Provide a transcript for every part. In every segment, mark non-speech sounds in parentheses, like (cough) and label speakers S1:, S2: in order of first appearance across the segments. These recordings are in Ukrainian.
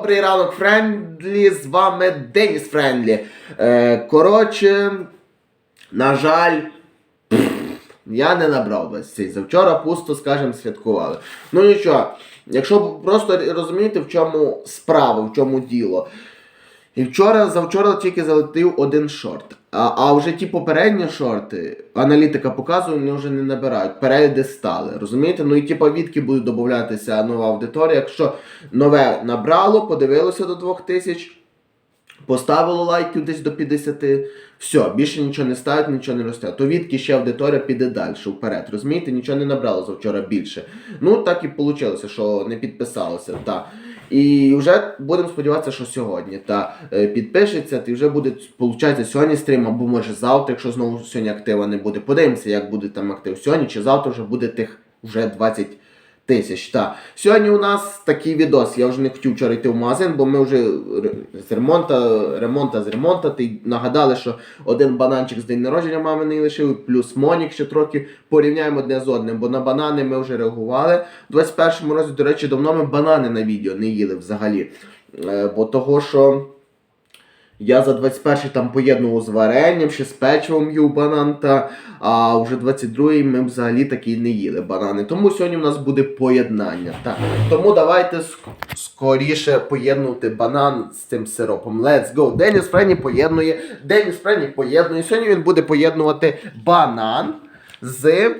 S1: Добрий ранок, Френдлі, з вами Деніс Френдлі. Е, коротше, на жаль, пф, я не набрав весь цей. Завчора пусто, скажімо, святкували. Ну нічого, якщо просто розумієте, в чому справа, в чому діло. І вчора, завчора тільки залетів один шорт. А, а вже ті попередні шорти, аналітика показує, вони вже не набирають. Перегляди стали. Розумієте? Ну і ті повідки будуть додатися нова аудиторія. Якщо нове набрало, подивилося до 2000, поставило лайків десь до 50, все, більше нічого не ставить, нічого не росте. То відки ще аудиторія піде далі, вперед. Розумієте, нічого не набрало завчора більше. Ну так і вийшло, що не підписалося. Та. І вже будемо сподіватися, що сьогодні та е, підпишеться, і вже буде, виходить, сьогодні стрім, або може завтра, якщо знову сьогодні актива не буде. Подивимося, як буде там актив сьогодні, чи завтра вже буде тих вже 20 тисяч. Та. Сьогодні у нас такий відос. Я вже не хотів вчора йти в магазин, бо ми вже з ремонта, ремонта з ремонта. Ти нагадали, що один бананчик з день народження мами не лишили, плюс Монік ще трохи порівняємо одне з одним, бо на банани ми вже реагували. У 21-му році, до речі, давно ми банани на відео не їли взагалі. Е, бо того, що. Я за 21-й там поєднував з варенням, ще з печивом їв банан, та, а вже 22-й ми взагалі таки не їли банани. Тому сьогодні у нас буде поєднання. Так. Тому давайте ск- скоріше поєднувати банан з цим сиропом. Let's go! Деніс Френі поєднує. Деніс Френі поєднує. Сьогодні він буде поєднувати банан з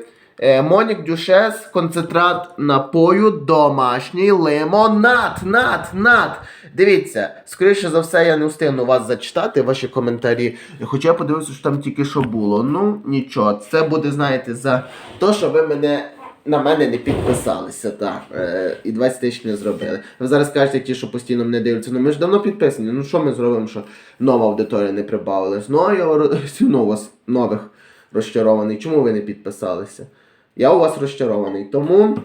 S1: е, Монік Дюшес, концентрат напою, домашній лимонад. Над, над. Дивіться, скоріше за все, я не встигну вас зачитати, ваші коментарі. Хоча я подивився, що там тільки що було. Ну, нічого, це буде, знаєте, за те, що ви мене. На мене не підписалися, так. Е, і 20 тисяч не зробили. Ви зараз кажете, ті, що постійно мене дивляться, ну ми ж давно підписані. Ну що ми зробимо, що нова аудиторія не прибавилась? Ну, я ро- (laughs) ну, вас нових розчарований. Чому ви не підписалися? Я у вас розчарований. Тому.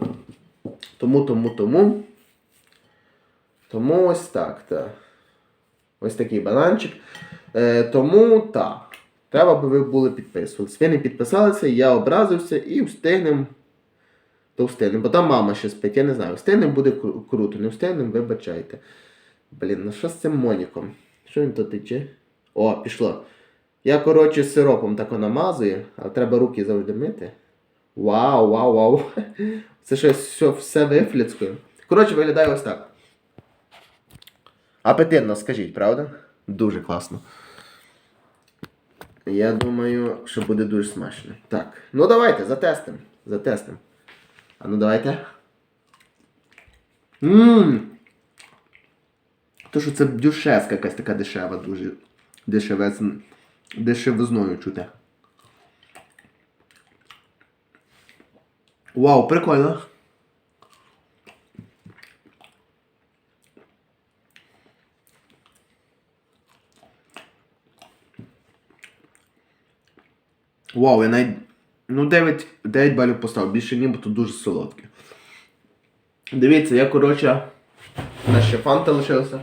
S1: Тому, тому, тому. Тому ось так, так. Ось такий бананчик. Е, тому так. Треба би ви були підписуватися. Ви не підписалися, я образився і встигнем. То встигнем. Бо там мама ще спить, я не знаю. Встигнем буде кру- круто, не встигнем, вибачайте. Блін, ну що з цим моніком? Що він тут тече? О, пішло. Я, коротше, сиропом тако намазую, а треба руки завжди мити. Вау, вау, вау. (laughs) Це щось все, все вифліцькою. Коротше, виглядає ось так. Апетитно, скажіть, правда? Дуже класно. Я думаю, що буде дуже смачно. Так. Ну давайте, затестимо. Затестимо. А ну давайте. Ммм. То, що це дюшеска якась така дешева, дуже дешевець, дешевизною чути. Вау, прикольно. Вау, я навіть. Ну, 9, 9 балів поставив, більше ні, бо тут дуже солодке. Дивіться, я, коротше, у нас ще фанта лишилася.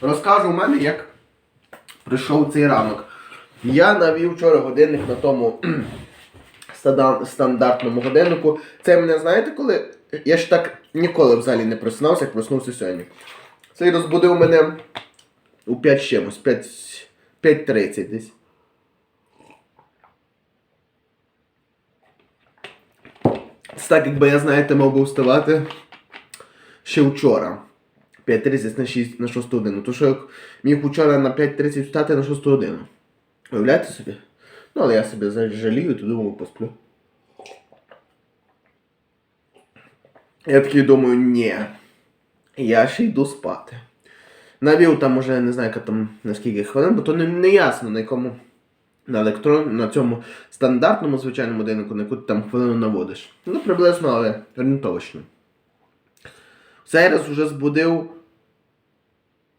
S1: Розкажу у мене, як прийшов цей ранок. Я навів вчора годинник на тому (clears throat) стандартному годиннику. Це мене, знаєте, коли. Я ж так ніколи взагалі не проснувся, як проснувся сьогодні. Цей розбудив мене у 5 з чимось, 5.30 десь. Це так, якби я, знаєте, мав би вставати ще вчора. 5.30 на 6, на 6 годину. То що як міг вчора на 5.30 встати на 6 годину. Уявляєте собі? Ну, але я себе за- жалію, то думаю, посплю. Я такий думаю, ні. Я ще йду спати. Навів там уже не знаю, яка там на скільки хвилин, бо то не, не ясно на якому. На електрон, на цьому стандартному звичайному годиннику, на яку ти там хвилину наводиш. Ну, приблизно, але орієнтовочно. Цей раз вже збудив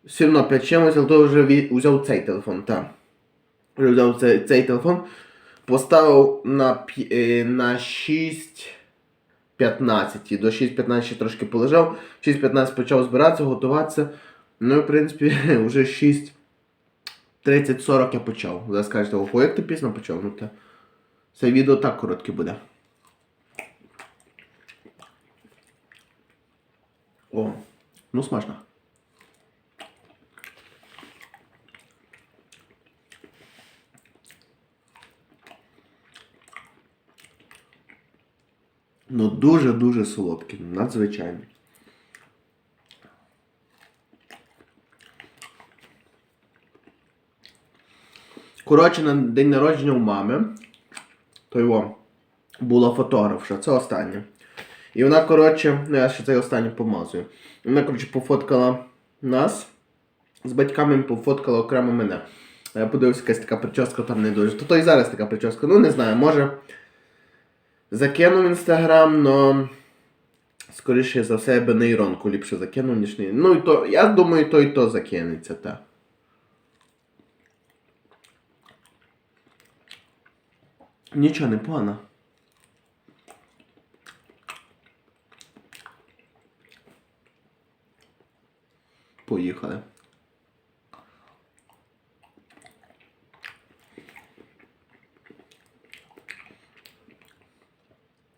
S1: все одно 5 чимось, але то вже взяв цей телефон, так. Вже взяв цей, цей телефон, поставив на, е, на 6.15. До 6.15 ще трошки полежав. 6.15 почав збиратися, готуватися. Ну і в принципі (laughs) вже 6. 30-40 я почав. Зараз скажете, ого, як ти пізно почав. Ну, та... Це відео так коротке буде. О, ну смачно. Ну дуже-дуже солодкі, надзвичайно. Коротше, на день народження у мами, то його була фотографша, це останнє. І вона, коротше, ну я ще цей останній помазую. Вона, коротше, пофоткала нас з батьками, пофоткала окремо мене. Я подивився, якась така прическа там не дуже. То, то і зараз така прическа. Ну не знаю, може закинув інстаграм, но скоріше за все я би нейронку ліпше закинув, ніж не. Ну і то, я думаю, то і то закинеться, так. Нічого не погано. Поїхали.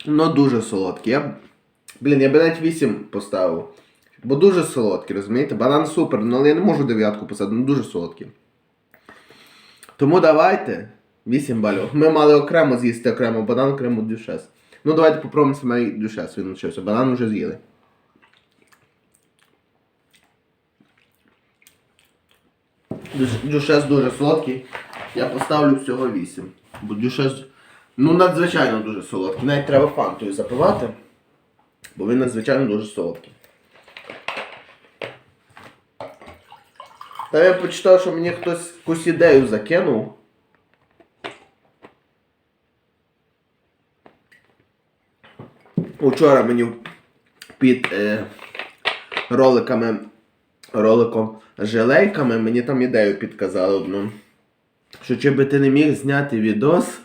S1: Ну, дуже солодкі. Я... Блін, я би навіть 8 поставив. Бо дуже солодкі, розумієте? Банан супер, ну, але я не можу дев'ятку поставити, ну дуже солодкі. Тому давайте 8 балів. Ми мали окремо з'їсти окремо банан, окремо дюшес. Ну давайте попробуємо саме дюшес, він лишився. Банан вже з'їли. Дюшес дуже солодкий. Я поставлю всього 8. Бо дюшес ну надзвичайно дуже солодкий. Навіть треба фантою запивати. Бо він надзвичайно дуже солодкий. Та я почитав, що мені хтось якусь ідею закинув. Учора мені під е, роликами, роликом желейками мені там ідею підказали одну. Що чи би ти не міг зняти відос,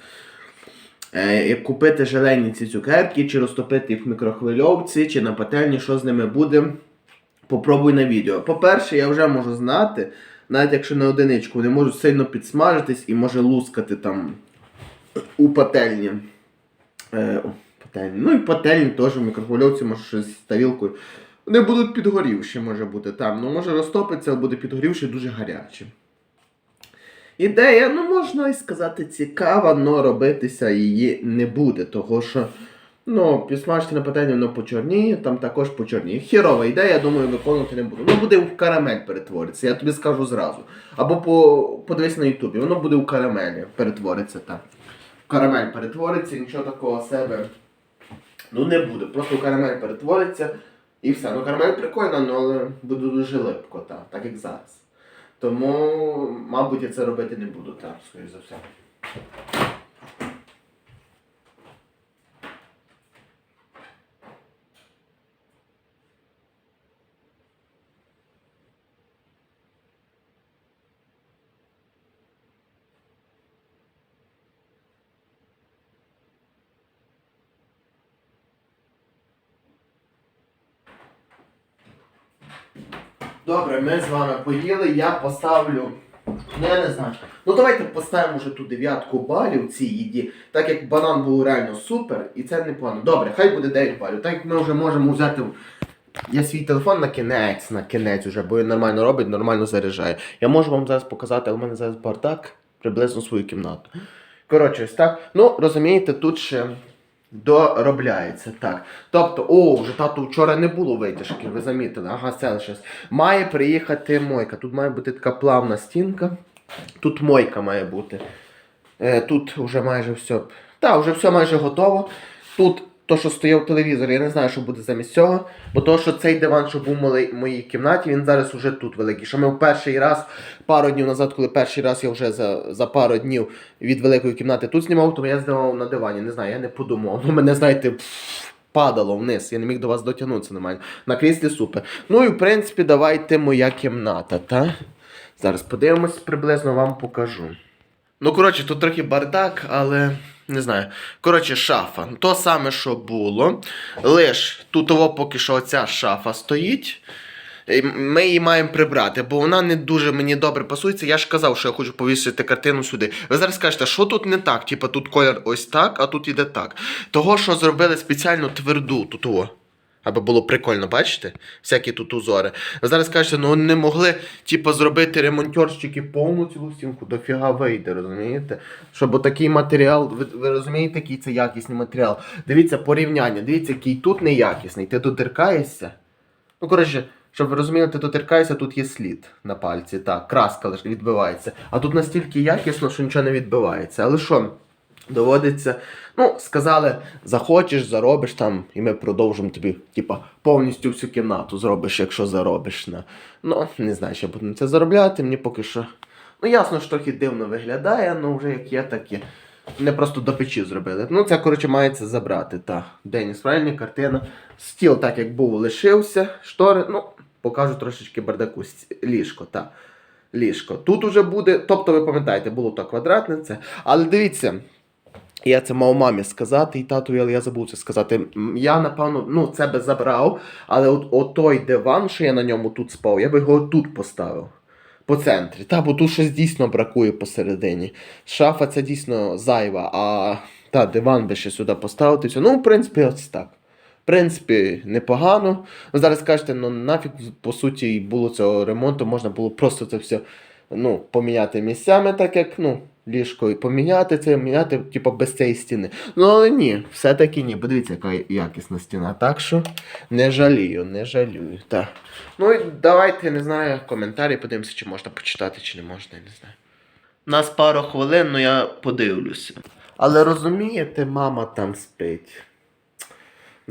S1: е, купити желейні ці цукерки, чи розтопити їх в мікрохвильовці, чи на пательні, що з ними буде. Попробуй на відео. По-перше, я вже можу знати, навіть якщо на одиничку, вони можуть сильно підсмажитись і може лускати там у пательні. Е, пательні. Ну і пательні теж в мікрохвильовці, може щось з тарілкою. Вони будуть підгорівші, може бути там. Ну, може розтопиться, буде підгорівши дуже гаряче. Ідея, ну можна і сказати, цікава, але робитися її не буде, того що. Ну, підсмажити на пательні, воно почорніє, там також почорніє. Хірова ідея, я думаю, виконувати не буду. Воно буде в карамель перетворитися, я тобі скажу зразу. Або по, подивись на Ютубі, воно буде в карамелі перетвориться так. В карамель перетвориться, нічого такого себе. Ну не буде. Просто карамель перетвориться і все. Ну карамель прикольна, але буде дуже липко, так, так як зараз. Тому, мабуть, я це робити не буду, так, скоріш за все. Добре, ми з вами поїли, я поставлю. Ну я не знаю. Ну давайте поставимо вже ту дев'ятку балів цій їді, так як банан був реально супер, і це непогано. Добре, хай буде 9 балів. Так як ми вже можемо взяти. Я свій телефон на кінець, на кінець уже, бо він нормально робить, нормально заряджає. Я можу вам зараз показати, а у мене зараз бардак, приблизно свою кімнату. Коротше, ось так. Ну, розумієте, тут ще доробляється. Так. Тобто, о, вже тату вчора не було витяжки, ви замітили. Ага, це щось. Має приїхати мойка. Тут має бути така плавна стінка. Тут мойка має бути. Е, тут вже майже все. Так, вже все майже готово. Тут то, що стояв телевізор, я не знаю, що буде замість цього. Бо то, що цей диван, що був в моїй кімнаті, він зараз уже тут великий. Що ми в перший раз, пару днів назад, коли перший раз я вже за, за пару днів від великої кімнати тут знімав, то я знімав на дивані. Не знаю, я не подумав. Ну, мене, знаєте, падало вниз. Я не міг до вас дотягнутися нормально. На кріслі супер. Ну і в принципі, давайте моя кімната, та? Зараз подивимось, приблизно вам покажу. Ну, коротше, тут трохи бардак, але не знаю. Коротше, шафа. То саме, що було. Лиш тут поки що оця шафа стоїть. Ми її маємо прибрати, бо вона не дуже мені добре пасується. Я ж казав, що я хочу повісити картину сюди. Ви зараз скажете, що тут не так? Типа тут колір ось так, а тут іде так. Того, що зробили спеціально тверду тут. Аби було прикольно, бачите? Всякі тут узори. Ви зараз кажете, ну не могли типу, зробити ремонтерщики повну цілу стінку, дофіга вийде, розумієте? Щоб такий матеріал, ви, ви розумієте, який це якісний матеріал. Дивіться порівняння, дивіться, який тут неякісний. Ти доторкаєшся. Ну, коротше, щоб ви розуміли, ти доторкаєшся, тут є слід на пальці. Так, краска лише відбивається. А тут настільки якісно, що нічого не відбивається. Але що? Доводиться, ну, сказали, захочеш, заробиш там, і ми продовжимо тобі, типа, повністю всю кімнату зробиш, якщо заробиш. На. Ну, не знаю, що буду на це заробляти, мені поки що. Ну, ясно, що трохи дивно виглядає, ну вже як є, так є. Не просто до печі зробили. Ну, це, коротше, мається забрати. Та. Деніс правильні, картина. Стіл, так як був, лишився. Штори, ну, покажу трошечки бардаку. Ліжко, так. Ліжко. Тут уже буде, тобто ви пам'ятаєте, було то квадратне це. Але дивіться, я це мав мамі сказати, і тату, але я забув це сказати. Я, напевно, ну, це би забрав, але от, от той диван, що я на ньому тут спав, я би його тут поставив. По центрі. Та, бо тут щось дійсно бракує посередині. Шафа це дійсно зайва, а та, диван би ще сюди поставити. Ну, в принципі, ось так. В принципі, непогано. Зараз кажете, ну нафіг, по суті, було цього ремонту, можна було просто це все ну, поміняти місцями, так як ну, ліжко, і поміняти це, міняти, типу, без цієї стіни. Ну, але ні, все-таки ні. Подивіться, яка якісна стіна. Так що не жалію, не жалію. Так. Ну і давайте, не знаю, коментарі подивимося, чи можна почитати, чи не можна, я не знаю. У нас пару хвилин, ну я подивлюся. Але розумієте, мама там спить.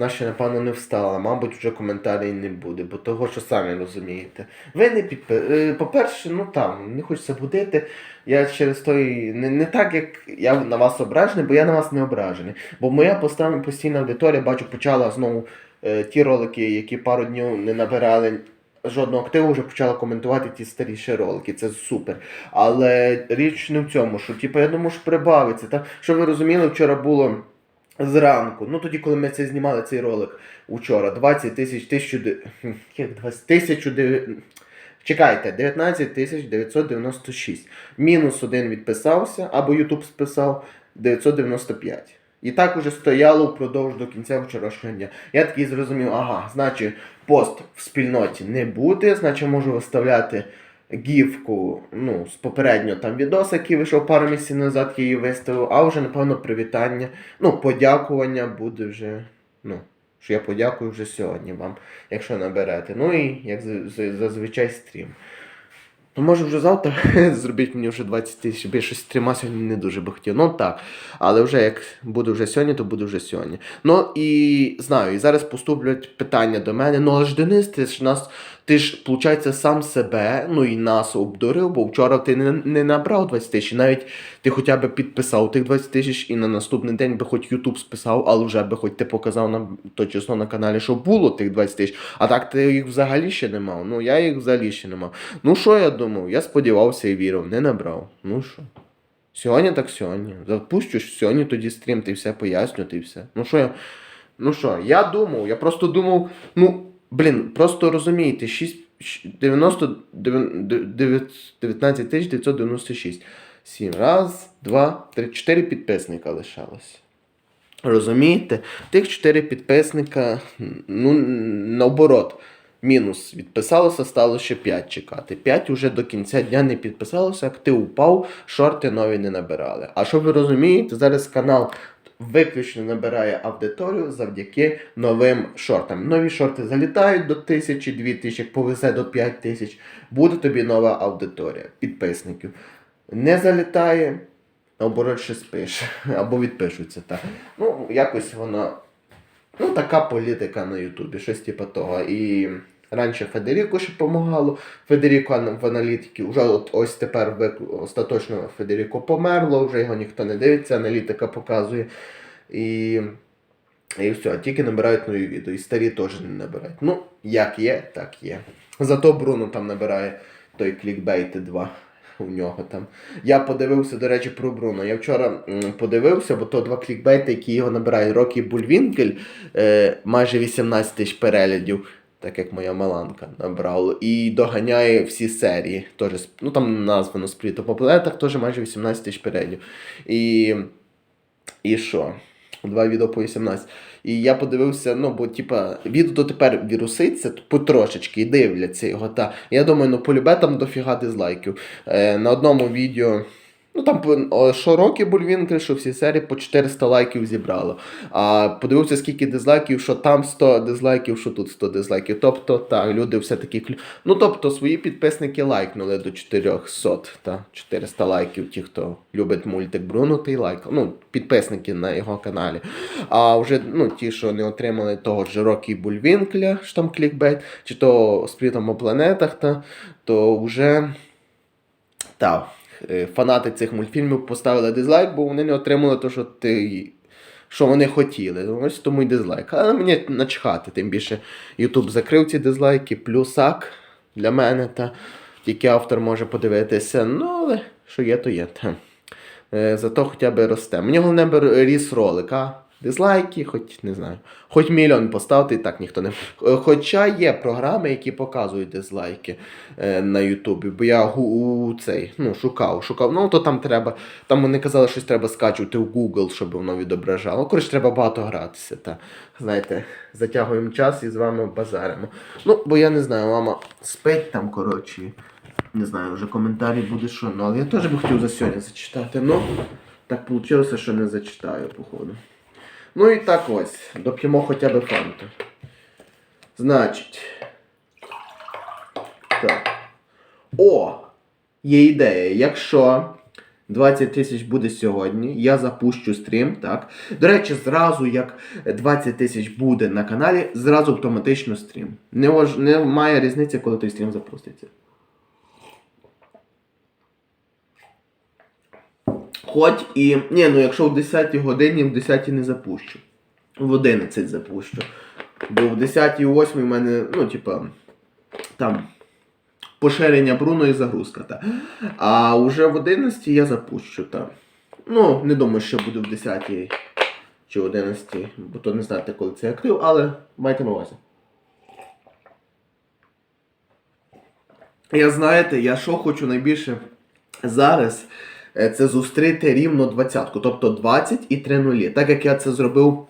S1: Ще, напевно, не встала, мабуть, вже коментарів не буде, бо того, що самі розумієте. Ви не підпи... е, По-перше, ну там, не хочеться будити. Я через той. Не, не так, як я на вас ображений, бо я на вас не ображений. Бо моя постійна аудиторія, бачу, почала знову е, ті ролики, які пару днів не набирали. Жодного активу вже почала коментувати ті старіші ролики, це супер. Але річ не в цьому, що типу, я думаю, що прибавиться. Та, що ви розуміли, вчора було зранку, ну тоді, коли ми це знімали цей ролик учора, 20 тисяч, тисячу, (laughs) як 20, тисячу, чекайте, 19 тисяч 996. Мінус один відписався, або Ютуб списав 995. І так уже стояло впродовж до кінця вчорашнього дня. Я такий зрозумів, ага, значить, пост в спільноті не буде, значить можу виставляти гівку, ну, з попереднього там відоса, який вийшов пару місяців назад, я її виставив, а вже, напевно, привітання, ну, подякування буде вже, ну, що я подякую вже сьогодні вам, якщо наберете. Ну і як зазвичай стрім. Ну, може вже завтра (laughs) зробіть мені вже 20 тисяч, бо я щось стріма сьогодні не дуже би хотів. Ну так. Але вже як буде вже сьогодні, то буде вже сьогодні. Ну і знаю, і зараз поступлять питання до мене. Ну але ж Денис, ти ж нас, ти ж, виходить, сам себе, ну і нас обдурив, бо вчора ти не, не набрав 20 тисяч. Навіть ти хоча б підписав тих 20 тисяч і на наступний день би хоч Ютуб списав, але вже би хоч ти показав нам то чесно на каналі, що було тих 20 тисяч. А так ти їх взагалі ще не мав. Ну я їх взагалі ще не мав. Ну що я думав? Я сподівався і вірив, не набрав. Ну що? Сьогодні так сьогодні. Запущу сьогодні тоді стрім, ти все поясню, ти все. Ну що я. Ну що, я думав, я просто думав, ну, блін, просто розумієте, 6, 90, 19 996. 7. Раз, два, три, чотири підписника лишалось. Розумієте? Тих чотири підписника, ну, наоборот, мінус відписалося, стало ще 5 чекати. 5 уже до кінця дня не підписалося, актив упав, шорти нові не набирали. А що ви розумієте, зараз канал виключно набирає аудиторію завдяки новим шортам. Нові шорти залітають до тисячі, дві тисячі, як повезе до 5 тисяч. Буде тобі нова аудиторія підписників. Не залітає, наоборот, ще спише. (laughs) Або відпишуться. Так. Ну, якось воно. Ну, така політика на Ютубі, щось типу того. І раніше Федеріко ще допомагало. Федеріко в аналітики, вже от ось тепер остаточно Федеріко померло, вже його ніхто не дивиться, аналітика показує. І, і все, тільки набирають нові відео. І старі теж не набирають. Ну, як є, так є. Зато Бруно там набирає той клікбейт 2 у нього там. Я подивився, до речі, про Бруно. Я вчора подивився, бо то два клікбейти, які його набирають. Рокі Бульвінкель, е, майже 18 тисяч переглядів, так як моя Маланка набрала. І доганяє всі серії. Теж, з- ну там названо спліто по плетах, теж майже 18 тисяч переглядів. І. І що? Два відео по 18. І я подивився, ну, бо типа, відео дотепер віруситься потрошечки і дивляться його. Та. Я думаю, ну полюбе там дофіга дизлайків. Е, на одному відео. Ну там о, що роки Бульвінкель, що всі серії по 400 лайків зібрало. А подивився, скільки дизлайків, що там 100 дизлайків, що тут 100 дизлайків. Тобто, так, люди все-таки. Ну, тобто, свої підписники лайкнули до 400, та 400 лайків, ті, хто любить мультик Бруно, ти лайкав. Ну, підписники на його каналі. А вже ну, ті, що не отримали того ж Рокі Бульвінкля, що там клікбейт, чи то з у планетах, та, то вже. Та, фанати цих мультфільмів поставили дизлайк, бо вони не отримали те, що ти. Що вони хотіли. Ось тому й дизлайк. Але мені начхати, тим більше Ютуб закрив ці дизлайки, плюсак для мене, та тільки автор може подивитися. Ну, але що є, то є. Та. Е, зато хоча б росте. Мені головне ріс ролик, а дизлайки, хоч не знаю, хоч мільйон поставити, і так ніхто не. Е, Хоча є програми, які показують дизлайки е, на Ютубі, бо я гу, у цей, ну, шукав, шукав. Ну, то там треба, там вони казали, щось треба скачувати в Google, щоб воно відображало. Коротше, треба багато гратися. Та, знаєте, затягуємо час і з вами базаримо. Ну, бо я не знаю, мама спить там, коротше. Не знаю, вже коментарі буде що. Ну, але я теж би хотів за сьогодні зачитати. Ну, так вийшло, що не зачитаю, походу. Ну і так ось, доп'ємо хоча б фанту. Значить. Так. О! Є ідея. Якщо 20 тисяч буде сьогодні, я запущу стрім, так. До речі, зразу як 20 тисяч буде на каналі, зразу автоматично стрім. Не, важ... Немає різниці, коли той стрім запуститься. Хоч і. Ні, ну якщо в 10 годині, в 10 не запущу. В 11 запущу. Бо в 10 і 8 в мене, ну, типа, там поширення Бруно і загрузка. Та. А вже в 11 я запущу. Та. Ну, не думаю, що буде в 10 чи 11, бо то не знаєте, коли це актив, але майте на увазі. Я знаєте, я що хочу найбільше зараз це зустріти рівно двадцятку, тобто 20 і 3 нулі. Так як я це зробив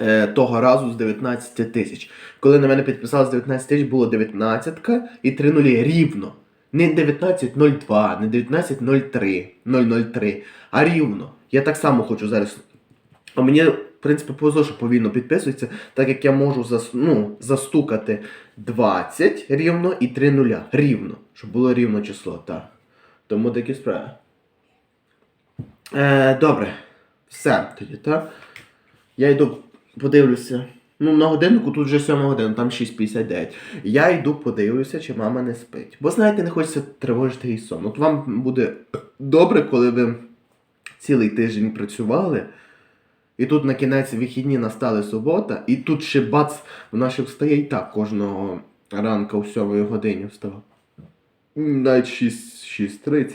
S1: е, того разу з 19 тисяч. Коли на мене підписалось 19 тисяч, було 19 і 3 нулі рівно. Не 19.02, не 19.03, 003, а рівно. Я так само хочу зараз. А мені, в принципі, повезло, що повільно підписується, так як я можу зас, ну, застукати 20 рівно і 3 нуля. Рівно. Щоб було рівно число, так. Тому такі справи. Е, добре. Все тоді, так? Я йду подивлюся. Ну, на годиннику тут вже 7 година, там 6.59. Я йду подивлюся, чи мама не спить. Бо знаєте, не хочеться тривожити її сон. От вам буде добре, коли ви цілий тиждень працювали, і тут на кінець вихідні настали субота, і тут ще бац, вона ще встає і так кожного ранка о 7 годині встала. Навіть 6.30.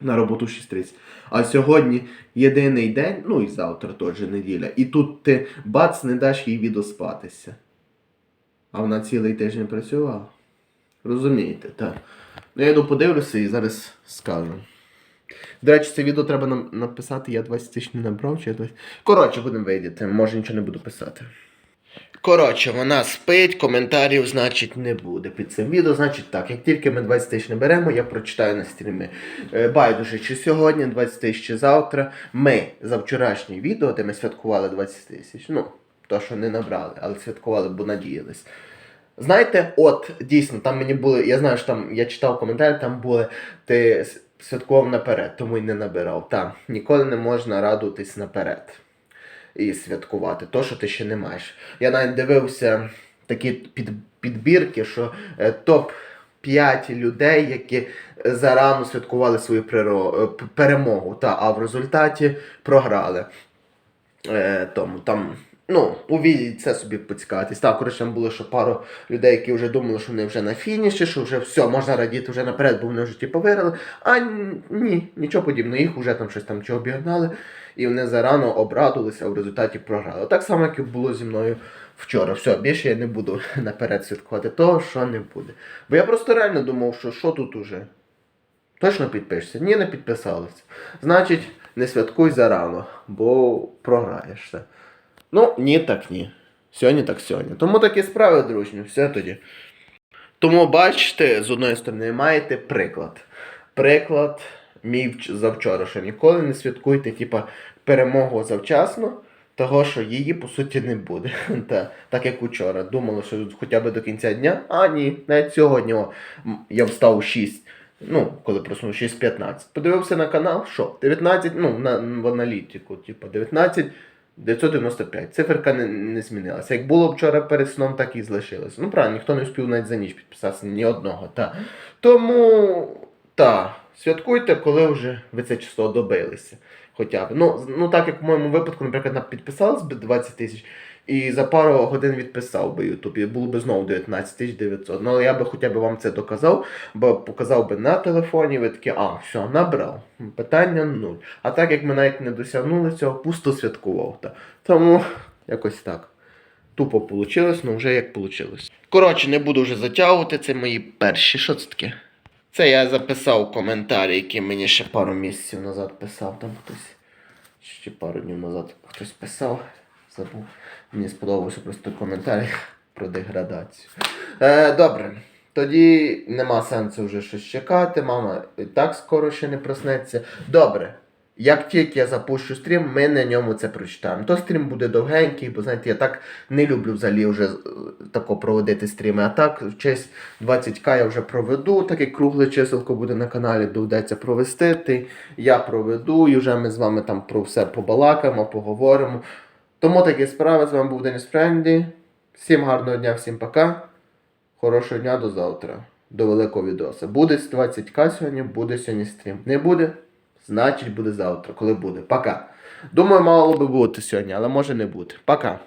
S1: На роботу 6.30. А сьогодні єдиний день, ну і завтра теж неділя. І тут ти бац, не даш їй відоспатися. А вона цілий тиждень працювала. Розумієте, так. Ну я йду подивлюся і зараз скажу. До речі, це відео треба нам написати, я 20 тисяч не набрав, чи я 20... Коротше, будемо видіти, може нічого не буду писати. Коротше, вона спить, коментарів, значить, не буде під цим відео. Значить так, як тільки ми 20 тисяч не беремо, я прочитаю на стрімі. Е, Байдуже, чи сьогодні 20 тисяч, чи завтра. Ми за вчорашнє відео, де ми святкували 20 тисяч. Ну, то, що не набрали, але святкували, бо надіялись. Знаєте, от дійсно, там мені були, я знаю, що там я читав коментарі, там були ти святкував наперед, тому й не набирав. Там ніколи не можна радуватись наперед і святкувати, то, що ти ще не маєш. Я навіть дивився такі під, підбірки, що е, топ 5 людей, які е, зарано святкували свою приро- е, перемогу, та, а в результаті програли. Е, тому там. Ну, увійдіть це собі поцікавитись. Так, коротше, там було ще пару людей, які вже думали, що вони вже на фініші, що вже все, можна радіти вже наперед, бо вони вже типу виграли. А ні, нічого подібного. Їх вже там щось там чого обігнали, і вони зарано обрадувалися, а в результаті програли. Так само, як і було зі мною вчора. Все, більше я не буду (laughs) наперед святкувати того, що не буде. Бо я просто реально думав, що що тут уже? Точно підпишешся? Ні, не підписалися. Значить, не святкуй зарано, бо програєшся. Ну, ні, так ні. Сьогодні так сьогодні. Тому такі справи, дружні, все тоді. Тому бачите, з одної сторони, маєте приклад. Приклад мій завчора, що ніколи не святкуйте, типа, перемогу завчасно, того, що її по суті не буде. (laughs) Та, так як учора. Думали, що хоча б до кінця дня, а ні, навіть сьогодні о, я встав у 6. Ну, коли проснув 6.15. Подивився на канал, що? 19, ну, на, в аналітику, типу, 19 995. Циферка не, не змінилася. Як було вчора перед сном, так і залишилося. Ну, правильно, ніхто не успів навіть за ніч підписатися, ні одного. Та. Тому, та, святкуйте, коли вже ви це число добилися. Хоча б. Ну, ну так як в моєму випадку, наприклад, на- підписалось би 20 тисяч, і за пару годин відписав би YouTube, і було б знову 19 900. Ну, але я би хоча б вам це доказав, бо показав би на телефоні, ви такі, а, все, набрав. Питання нуль. А так як ми навіть не досягнули цього, пусто святкував. Та. Тому якось так. Тупо вийшло, ну вже як вийшло. Коротше, не буду вже затягувати, це мої перші. Що це таке? Це я записав коментарі, які мені ще пару місяців назад писав. Там хтось. Ще пару днів назад хтось писав. Забув. Мені сподобався просто коментар (laughs) про деградацію. Е, добре. Тоді нема сенсу вже щось чекати. Мама і так скоро ще не проснеться. Добре. Як тільки я запущу стрім, ми на ньому це прочитаємо. То стрім буде довгенький, бо знаєте, я так не люблю взагалі вже е, тако проводити стріми. А так, в честь 20к я вже проведу, так як кругле чиселко буде на каналі, доведеться провести. Я проведу, і вже ми з вами там про все побалакаємо, поговоримо. Тому такі справи. З вами був Деніс Френді. Всім гарного дня, всім пока. Хорошого дня до завтра. До великого відоса. Буде 20к сьогодні, буде сьогодні стрім. Не буде? Значить буде завтра, коли буде. Пока. Думаю, мало би бути сьогодні, але може не бути. Пока.